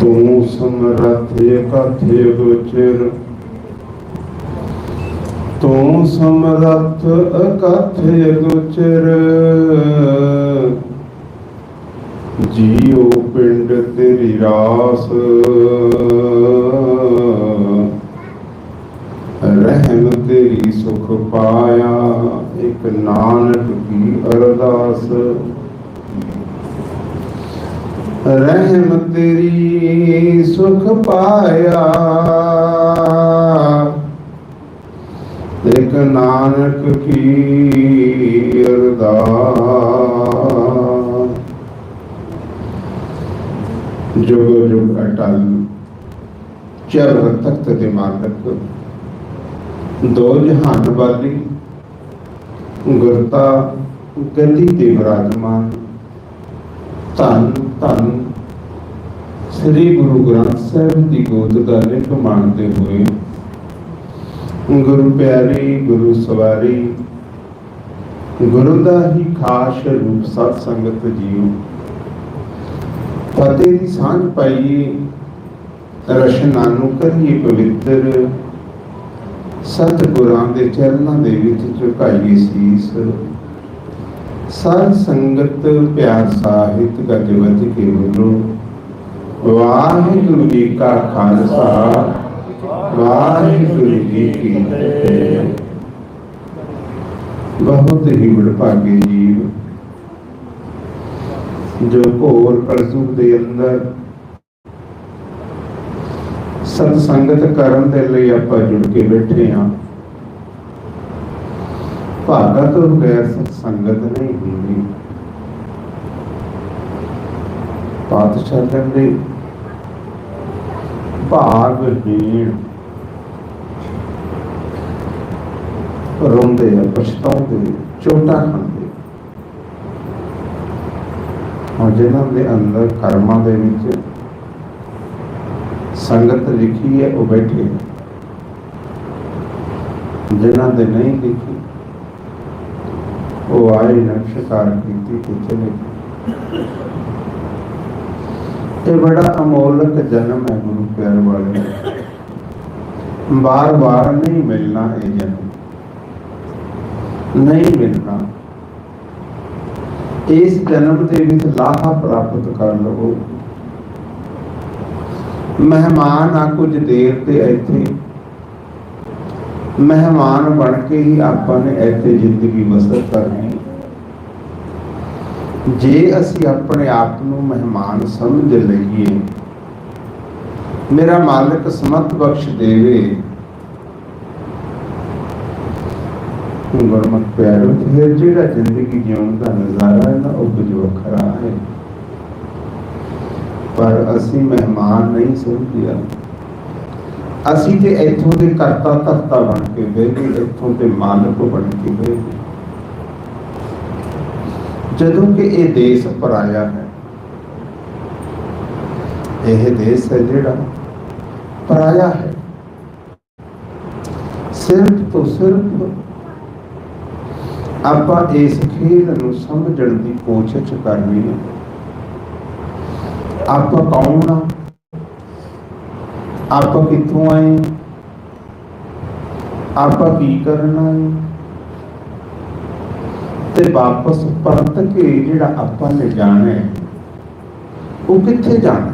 ਤੂੰ ਸਮਰਥ ਕਥੇ ਗੋਚਰ ਤੂੰ ਸਮਰਥ ਅਕਥੇ ਗੋਚਰ ਜੀਉ ਪਿੰਡ ਤੇਰੀ ਰਾਸ। ਰਹਿਮ ਤੇਰੀ ਸੁਖ ਪਾਇਆ, ਇੱਕ ਨਾਨਕ ਕੀ ਅਰਦਾਸ। ਰਹਿਮ ਤੇਰੀ ਸੁਖ ਪਾਇਆ। ਇੱਕ ਨਾਨਕ ਕੀ ਅਰਦਾਸ। ਜੁਗ ਜੁਗ ਅਟਲ, ਚਰਨ ਤਖਤ ਦੇ ਮਾਲਕ, ਦੋ ਜਹਾਨ ਵਾਲੀ ਗੁਰਤਾ ਗੱਦੀ ਤੇ ਵਿਰਾਜਮਾਨ, ਧੰਨ ਧੰਨ ਸ੍ਰੀ ਗੁਰੂ ਗ੍ਰੰਥ ਸਾਹਿਬ ਦੀ ਗੋਦ ਦਾ ਨਿਕ ਮੰਨਦੇ ਹੋਏ। ਗੁਰੂ ਪਿਆਰੀ, ਗੁਰੂ ਸਵਾਰੀ, ਗੁਰੂ ਦਾ ਹੀ ਖਾਸ ਰੂਪ ਸਤ ਸੰਗਤ ਜੀਓ। ਫਤਿਹ ਦੀ ਸਾਂਝ ਪਾਈਏ, ਰਸ਼ਨਾ ਨੂੰ ਕਰੀਏ ਪਵਿੱਤਰ। ਸਤਿਗੁਰਾਂ ਦੇ ਚਰਨਾਂ ਦੇ ਵਿੱਚ ਝੁਕਾਈਏ ਸੀਸ। ਸਾਧ ਸੰਗਤ ਪਿਆਰ ਸਾਹਿਤ ਗੱਜ ਵੱਜ ਕੇ ਬੋਲੋ ਵਾਹਿਗੁਰੂ ਜੀ ਕਾ ਖਾਲਸਾ, ਵਾਹਿਗੁਰੂ ਜੀ ਕੀ ਫਤਿਹ। ਬਹੁਤ ਹੀ ਵਡਭਾਗੇ ਜੀਵ, ਜੋ ਘੋਰ ਕਲਯੁਗ ਦੇ ਅੰਦਰ ਸਤ ਸੰਗਤ ਕਰਨ ਦੇ ਲਈ ਆਪਾਂ ਜੁੜ ਕੇ ਬੈਠੇ ਹਾਂ। ਭਾਗਾ ਤੋਂ ਬਗੈਰ ਸੰਗਤ ਨਹੀਂ ਹੁੰਦੀ। ਪਾਤਸ਼ਾਹ ਕਹਿੰਦੇ, ਭਾਗ ਹੀਣ। ਰੋਂਦੇ ਆ, ਪਛਤਾਉਂਦੇ, ਚੋਟਾ ਖਾਂਦੇ। ਔਰ ਜਿਨ੍ਹਾਂ ਦੇ ਅੰਦਰ ਕਰਮਾਂ ਦੇ ਵਿੱਚ ਸੰਗਤ ਲਿਖੀ ਹੈ, ਉਹ ਬੈਠੇ ਨੇ। ਜਿਨ੍ਹਾਂ ਦੇ ਨਹੀਂ ਲਿਖੀ ਉਹ ਆਏ ਨਾ ਸ਼ਿਕਾਰ ਕੀਤੀ ਤੇ ਚਲੇ ਇਹ ਬੜਾ ਅਮੋਲਕ ਜਨਮ ਹੈ ਗੁਰੂ ਪਿਆਰ ਵਾਲੇ ਬਾਰ ਬਾਰ ਨਹੀਂ ਮਿਲਣਾ ਇਹ ਜਨਮ। ਨਹੀਂ ਮਿਲਣਾ। ਇਸ ਜਨਮ ਦੇ ਵਿੱਚ ਲਾਹਾ ਪ੍ਰਾਪਤ ਕਰ ਲਵੋ। ਮਹਿਮਾਨ ਆ ਕੁਝ ਦੇਰ ਤੇ ਇੱਥੇ ਮਹਿਮਾਨ ਬਣ ਕੇ ਹੀ ਆਪਾਂ ਨੇ ਇੱਥੇ ਜ਼ਿੰਦਗੀ ਬਸਰ ਕਰਨੀ ਜੇ ਅਸੀਂ ਆਪਣੇ ਆਪ ਨੂੰ ਮਹਿਮਾਨ ਸਮਝ ਲਈਏ, ਮੇਰਾ ਮਾਲਕ ਸਮਤ ਬਖਸ਼ ਦੇਵੇ। ਗੁਰਮਤ ਪਿਆਰੋ, ਫਿਰ ਜਿਹੜਾ ਜ਼ਿੰਦਗੀ ਜਿਉਣ ਦਾ ਨਜ਼ਾਰਾ ਹੈ ਨਾ, ਉਹ ਕੁਝ ਵੱਖਰਾ ਹੈ। ਪਰ ਅਸੀਂ ਮਹਿਮਾਨ ਨਹੀਂ ਸਮਝਿਆ ਅਸੀਂ ਤੇ ਇੱਥੋਂ ਦੇ ਕਰਤਾ ਧਰਤਾ ਬਣ ਕੇ ਬਹਿ ਇੱਥੋਂ ਦੇ ਮਾਲਕ ਬਣ ਕੇ ਬਹਿ ਜਦੋਂ ਕਿ ਇਹ ਦੇਸ਼ ਪਰਾਇਆ ਹੈ, ਇਹ ਦੇਸ਼ ਹੈ ਜਿਹੜਾ ਪਰਾਇਆ ਹੈ। ਸਿਰਫ ਤੋਂ ਸਿਰਫ ਆਪਾਂ ਇਸ ਖੇਡ ਨੂੰ ਸਮਝਣ ਦੀ ਕੋਸ਼ਿਸ਼ ਕਰਨੀ ਹੈ। ਆਪਾਂ ਕੌਣ ਆ? ਆਪਾਂ ਕਿੱਥੋਂ ਆਏ? ਆਪਾਂ ਕੀ ਕਰਨਾ ਹੈ ਤੇ ਵਾਪਸ ਪਰਤ ਕੇ ਜਿਹੜਾ ਆਪਾਂ ਨੇ ਜਾਣਾ ਹੈ, ਉਹ ਕਿੱਥੇ ਜਾਣਾ?